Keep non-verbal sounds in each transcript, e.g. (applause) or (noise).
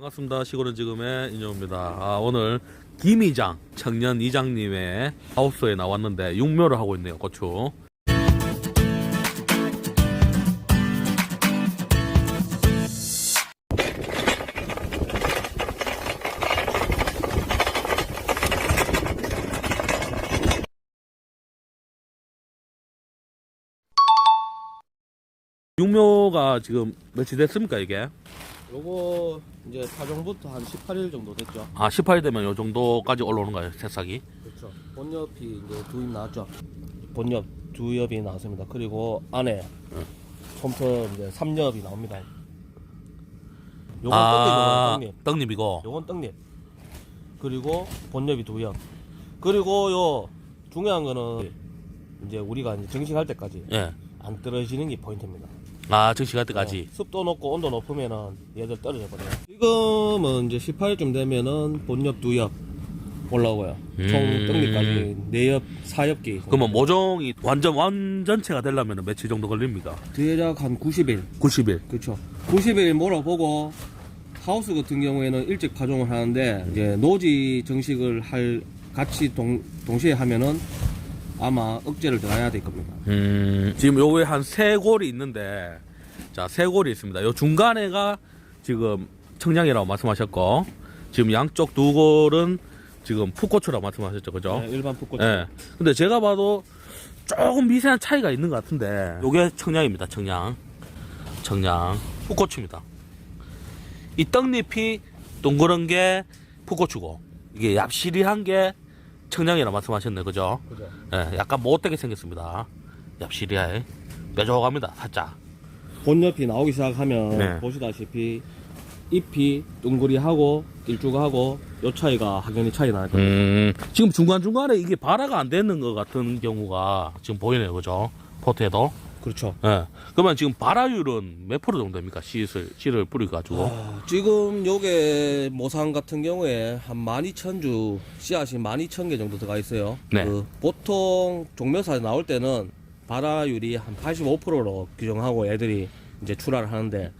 반갑습니다. 시골은 지금의 인정입니다. 아, 오늘 김이장 청년 이장님의 하우스에 나왔는데 육묘를 하고 있네요. 고추. 육묘가 지금 며칠 됐습니까 이게? 요거 이제 파종부터 한 18일 정도 됐죠. 아 18일 되면 요 정도까지 올라오는 거예요 새싹이 그렇죠. 본엽이 이제 두 입 나왔죠. 본엽 두 엽이 나왔습니다. 그리고 안에 솜털 이제 3엽이 나옵니다. 요건 아 떡잎, 요건 떡잎. 떡잎이고 요건 떡잎. 그리고 본엽이 두 엽. 그리고 요 중요한 거는 이제 우리가 이제 정식할 때까지 예. 안 떨어지는 게 포인트입니다. 아 정식할 때까지 어, 습도 높고 온도 높으면은 얘들 떨어져 버려요. 지금은 이제 18쯤 되면은 본엽 두엽 올라오고요. 총 음. 떡잎까지 네 엽, 사엽기. 그러면 모종이 완전 완전체가 되려면 며칠 정도 걸립니까? 대략 한 90일. 90일 그렇죠. 90일 몰아보고 하우스 같은 경우에는 일찍 파종을 하는데 이제 노지 정식을 할 같이 동, 동시에 하면은 아마 억제를 들어야 될 겁니다. 음, 지금 요에 한 세 골이 있는데 자 세 골이 있습니다 요 중간에가 지금 청량이라고 말씀하셨고 지금 양쪽 두 골은 지금 풋고추라고 말씀하셨죠 그죠? 네, 일반 풋고추. 예. 근데 제가 봐도 조금 미세한 차이가 있는 것 같은데 요게 청량입니다. 청량. 청량. 풋고추입니다. 이 떡잎이 동그란 게 풋고추고 이게 얍실이한 게 청량이라고 말씀하셨네. 그죠? 그죠. 예. 약간 못되게 생겼습니다. 얍실이해. 뾰족합니다. 살짝. 본엽이 나오기 시작하면 네. 보시다시피 잎이 둥그리하고 길쭉하고 요 차이가 확연히 차이 나요. 음, 지금 중간중간에 이게 발화가 안 되는 것 같은 경우가 지금 보이네요. 그죠? 포트에도. 그렇죠. 예. 그러면 지금 발화율은 몇 프로 정도 됩니까? 씨를, 씨를 뿌려가지고. 아, 지금 요게 모상 같은 경우에 한 12,000주 씨앗이 12,000개 정도 들어가 있어요. 네. 그 보통 종묘사 나올 때는 발화율이 한 85%로 규정하고 애들이 이제 출하를 하는데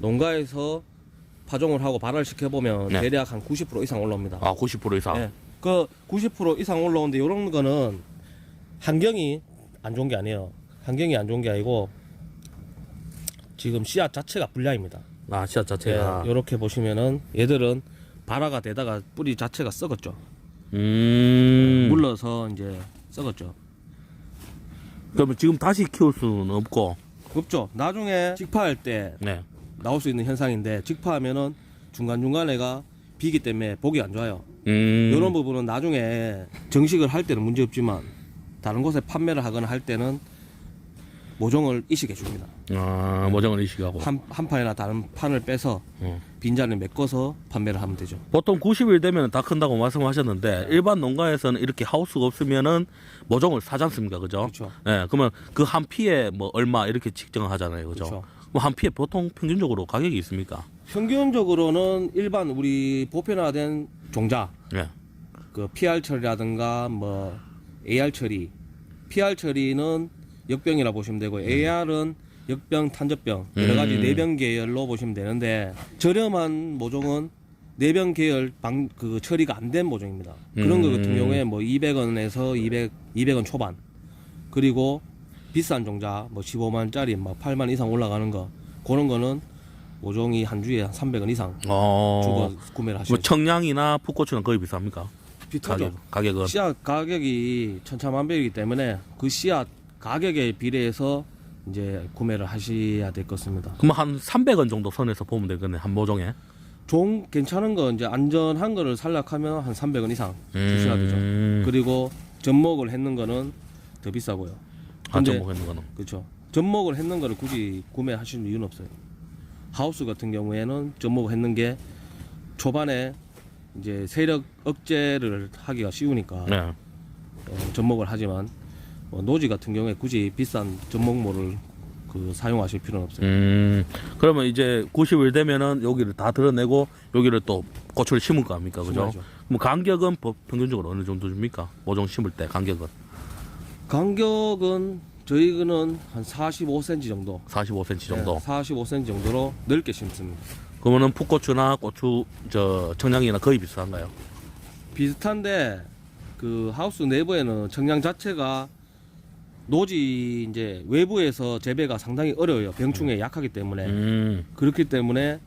농가에서 파종을 하고 발화를 시켜보면 네. 대략 한 90% 이상 올라옵니다. 아, 90% 이상. 예. 그 90% 이상 올라오는데 이런 거는 환경이 안 좋은 게 아니에요. 환경이 안 좋은 게 아니고 지금 씨앗 자체가 불량입니다. 아, 씨앗 자체가. 이렇게 보시면은 얘들은 발화가 되다가 뿌리 자체가 썩었죠. 음. 물러서 이제 썩었죠. 그러면 지금 다시 키울 수는 없고. 없죠. 나중에 직파할 때 네. 나올 수 있는 현상인데 직파하면은 중간 중간에가 비기 때문에 보기 안 좋아요. 음. 이런 부분은 나중에 정식을 할 때는 문제 없지만 다른 곳에 판매를 하거나 할 때는 모종을 이식해 줍니다. 아, 모정을 이식하고. 한, 한 판이나 다른 판을 빼서 어. 빈잔을 메꿔서 판매를 하면 되죠. 보통 90일 되면 다 큰다고 말씀하셨는데 일반 농가에서는 이렇게 하우스가 없으면은 모종을 사지 않습니까? 그죠? 그렇죠. 예. 그러면 그 한 피에 뭐 얼마 이렇게 측정을 하잖아요. 그죠? 그렇죠. 뭐 한 피에 보통 평균적으로 가격이 있습니까? 평균적으로는 일반 우리 보편화된 종자 예. 그 PR 처리라든가 뭐 AR 처리, PR 처리는 역병이라 보시면 되고 AR은 역병, 탄저병 여러 가지 음. 내병 계열로 보시면 되는데 저렴한 모종은 내병 계열 방 그 처리가 안 된 모종입니다. 그런 거 같은 음. 경우에 뭐 200원에서 200 200원 초반 그리고 비싼 종자 뭐 15만짜리 뭐 8만 이상 올라가는 거 그런 거는 모종이 한 주에 한 300원 이상 어. 주고 구매를 하시죠. 뭐 청량이나 풋고추는 거의 비쌉니까? 비싸죠. 가격, 가격은. 씨앗 가격이 천차만별이기 때문에 그 씨앗 가격에 비례해서 이제 구매를 하셔야 될것 같습니다. 그럼 한 300원 정도 선에서 보면 되겠네 한 모종에. 종 괜찮은 거 이제 안전한 거를 살락하면 한 300원 이상 주셔야 되죠. 음. 그리고 접목을 했는 거는 더 비싸고요. 안 근데- 먹는 거는. 그렇죠. 접목을 했는 거를 굳이 구매하시는 이유는 없어요. 하우스 같은 경우에는 접목을 했는 게 초반에 이제 세력 억제를 하기가 쉬우니까 네. 어, 접목을 하지만 뭐 노지 같은 경우에 굳이 비싼 접목모를 그 사용하실 필요는 없어요. 음. 그러면 이제 90일 되면은 여기를 다 드러내고 여기를 또 고추를 심을 거 아닙니까? 그죠? 심어야죠. 그럼 간격은 보- 평균적으로 어느 정도 줍니까? 모종 심을 때 간격은 간격은 저희는 한 45cm 정도. 45cm 정도. 네, 45cm 정도로 넓게 심습니다. 그러면은 풋고추나 고추 저 청량이나 거의 비슷한가요? 비슷한데 그 하우스 내부에는 청량 자체가 노지 이제 외부에서 재배가 상당히 어려워요. 병충해 약하기 때문에 음. 그렇기 때문에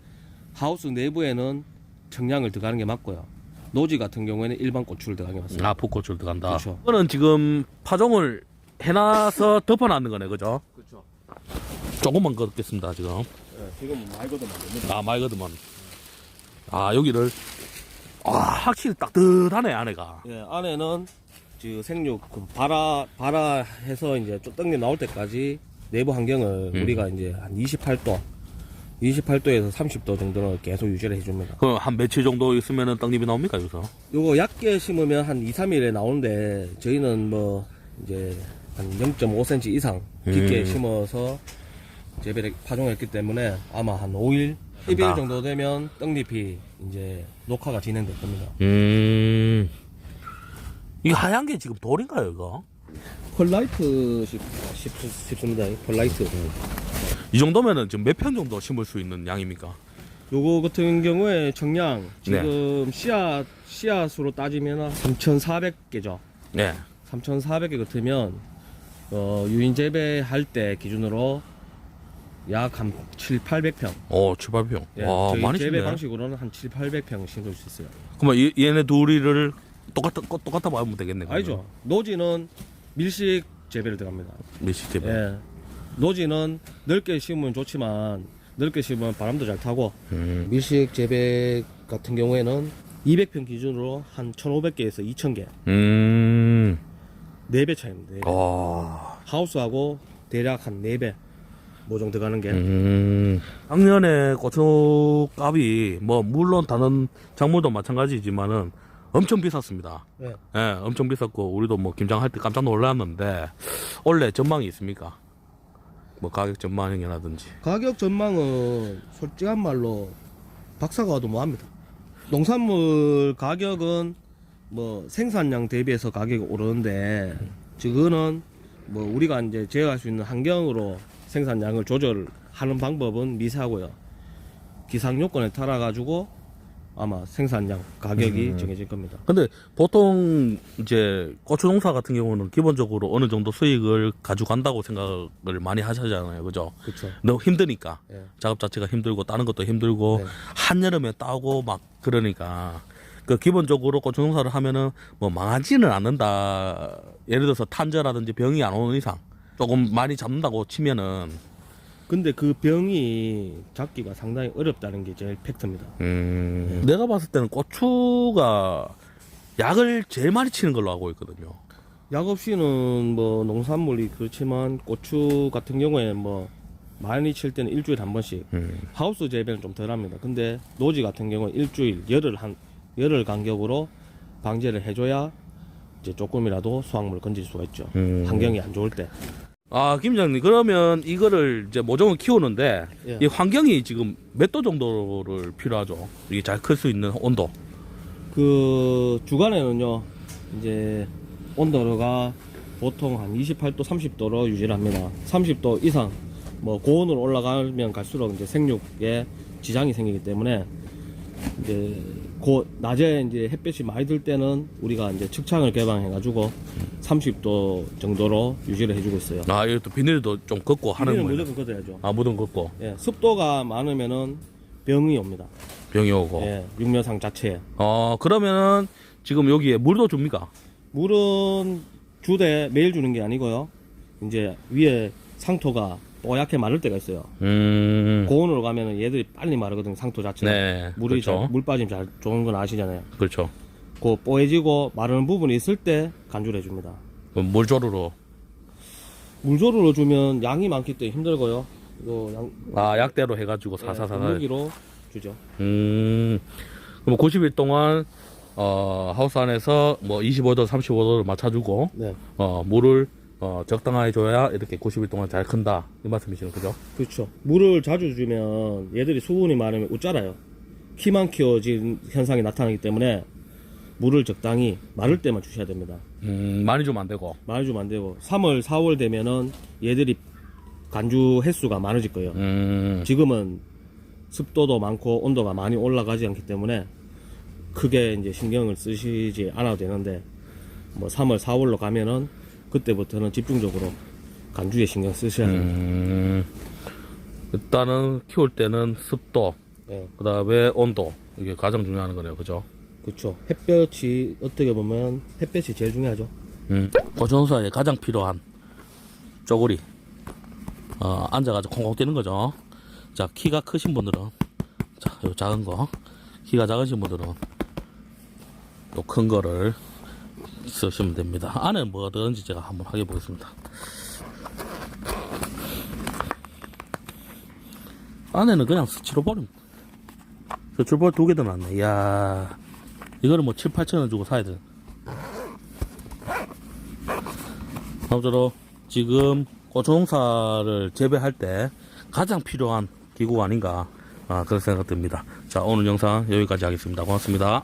하우스 내부에는 청량을 들어가는 게 맞고요. 노지 같은 경우에는 일반 고추를 들어가는 게 맞습니다. 아 풋고추를 들어간다. 그렇죠. 이거는 지금 파종을 해놔서 (laughs) 덮어놨는 거네, 그죠? 그렇죠. 조금만 걷겠습니다 지금. 지금 걷으면 안 됩니다. 아 말거든만. 아 여기를 아 확실히 따뜻하네 안에가. 예, 안에는 그 생육 그 발화 발화해서 이제 좀 떡잎 나올 때까지 내부 환경을 음. 우리가 이제 한 28도, 28도에서 30도 정도는 계속 유지를 해줍니다. 그럼 한 며칠 정도 있으면은 떡잎이 나옵니까 여기서? 요거 얇게 심으면 한 2, 3일에 나오는데 저희는 뭐 이제 한 0.5cm 이상 깊게 음. 심어서 재배를 파종했기 때문에 아마 한 5일, 10일 된다. 정도 되면 떡잎이 이제 녹화가 진행될 겁니다. 음. 이 하얀 게 지금 돌인가요 이거? 펄라이트 십, 십, 십습니다. 펄라이트. 이 정도면은 지금 몇평 정도 심을 수 있는 양입니까? 요거 같은 경우에 정량 지금 씨앗 씨앗으로 따지면 3,400개죠. 네. 3,400개 같으면 어, 유인 재배할 때 기준으로 약한 7, 800평. 어, 7, 8평. 예, 와, 저희 많이 재배 심네. 방식으로는 한 7, 800평 심을 수 있어요. 그러면 이- 얘네 둘이를 똑같아 똑같아 봐면 되겠네. 그러면. 아니죠. 노지는 밀식 재배를 들어갑니다. 밀식 재배. 예. 노지는 넓게 심으면 좋지만 넓게 심으면 바람도 잘 타고 음. 밀식 재배 같은 경우에는 200평 기준으로 한 1,500개에서 2,000개. 음. 4배 차이입니다. 네 배. 와. 하우스하고 대략 한 4배 모종 들어가는 게 음. 작년에 고추값이 뭐 물론 다른 작물도 마찬가지지만은 엄청 비쌌습니다. 네. 예, 엄청 비쌌고 우리도 뭐 김장할 때 깜짝 놀랐는데 올해 전망이 있습니까? 뭐 가격 전망이라든지. 가격 전망은 솔직한 말로 박사가 와도 뭐합니다. 농산물 가격은 뭐 생산량 대비해서 가격이 오르는데 지금은 뭐 우리가 이제 제어할 수 있는 환경으로 생산량을 조절하는 방법은 미세하고요. 기상 요건에 따라 가지고 아마 생산량 가격이 음. 정해질 겁니다. 근데 보통 이제 고추 농사 같은 경우는 기본적으로 어느 정도 수익을 가져간다고 생각을 많이 하시잖아요. 그죠? 그렇죠. 너무 힘드니까. 예. 작업 자체가 힘들고 따는 것도 힘들고 네. 한여름에 따고 막 그러니까 그 기본적으로 고추 농사를 하면은 뭐 망하지는 않는다. 예를 들어서 탄저라든지 병이 안 오는 이상 조금 많이 잡는다고 치면은 근데 그 병이 잡기가 상당히 어렵다는 게 제일 팩트입니다. 음, 내가 봤을 때는 고추가 약을 제일 많이 치는 걸로 알고 있거든요. 약 없이는 뭐 농산물이 그렇지만 고추 같은 경우에 뭐 많이 칠 때는 일주일에 한 번씩 음. 하우스 재배는 좀 덜합니다. 근데 노지 같은 경우는 일주일 열흘 한 열흘 간격으로 방제를 해줘야 이제 조금이라도 수확물 을 건질 수가 있죠. 음. 환경이 안 좋을 때. 아, 김장님, 그러면 이거를 이제 모종을 키우는데, 예. 이 환경이 지금 몇 도 정도를 필요하죠? 이게 잘 클 수 있는 온도. 그 주간에는요 이제 온도가 보통 한 28도 30도로 유지를 합니다 30도 이상 뭐 고온으로 올라가면 갈수록 이제 생육에 지장이 생기기 때문에 이제 고 낮에 이제 햇볕이 많이 들 때는 우리가 이제 측창을 개방해 가지고 30도 정도로 유지를 해주고 있어요 아, 이것도 비닐도 좀 걷고 하는 거예요. 무조건 걷어야죠 아, 묻은 걷고, 예, 습도가 많으면은 병이 옵니다 병이 오고. 예, 육묘상 자체에 어, 그러면은 지금 여기에 물도 줍니까? 물은 주되 매일 주는 게 아니고요. 이제 위에 상토가 뽀얗게 마를 때가 있어요. 음. 고온으로 가면은 얘들이 빨리 마르거든요. 상토 자체가. 네. 물이 그렇죠. 잘, 물 빠짐 잘 좋은 건 아시잖아요. 그렇죠. 그 뽀해지고 마르는 부분이 있을 때 간주를 해줍니다. 그럼 물조르로. 물조르로 주면 양이 많기 때문에 힘들고요. 이거 양 아, 약대로 해가지고 네, 사사사사. 분무기로 주죠. 음. 그럼 90일 동안, 어, 하우스 안에서 뭐 25도, 35도를 맞춰주고, 네, 어, 물을, 어, 적당하게 줘야 이렇게 90일 동안 잘 큰다. 이 말씀이시는 거죠? 그렇죠. 물을 자주 주면 얘들이 수분이 많으면 웃자라요. 키만 키워진 현상이 나타나기 때문에 물을 적당히 마를 때만 주셔야 됩니다. 음, 많이 주면 안 되고. 많이 주면 안 되고 3월, 4월 되면은 얘들이 간주 횟수가 많아질 거예요. 음. 지금은 습도도 많고 온도가 많이 올라가지 않기 때문에 크게 이제 신경을 쓰시지 않아도 되는데 뭐 3월, 4월로 가면은 그때부터는 집중적으로 간주에 신경 쓰셔야 됩니다. 음, 일단은 키울 때는 습도, 네, 그 다음에 온도. 이게 가장 중요한 거네요. 그죠? 그렇죠. 햇볕이 어떻게 보면 햇볕이 제일 중요하죠. 음, 고정사에 가장 필요한 쪼그리. 어, 앉아가지고 콩콩 뛰는 거죠. 자, 키가 크신 분들은, 자, 요 작은 거. 키가 작으신 분들은, 요 큰 거를 쓰시면 됩니다. 안에 뭐가 들었는지 제가 한번 확인해 보겠습니다. 안에는 그냥 스티로볼입니다. 스티로볼 두 개 들어놨네. 이야, 이거를 뭐 7, 8천 원 주고 사야 돼. 아무쪼록 지금 고추농사를 재배할 때 가장 필요한 기구가 아닌가 아, 그런 생각 듭니다. 자 오늘 영상 여기까지 하겠습니다. 고맙습니다.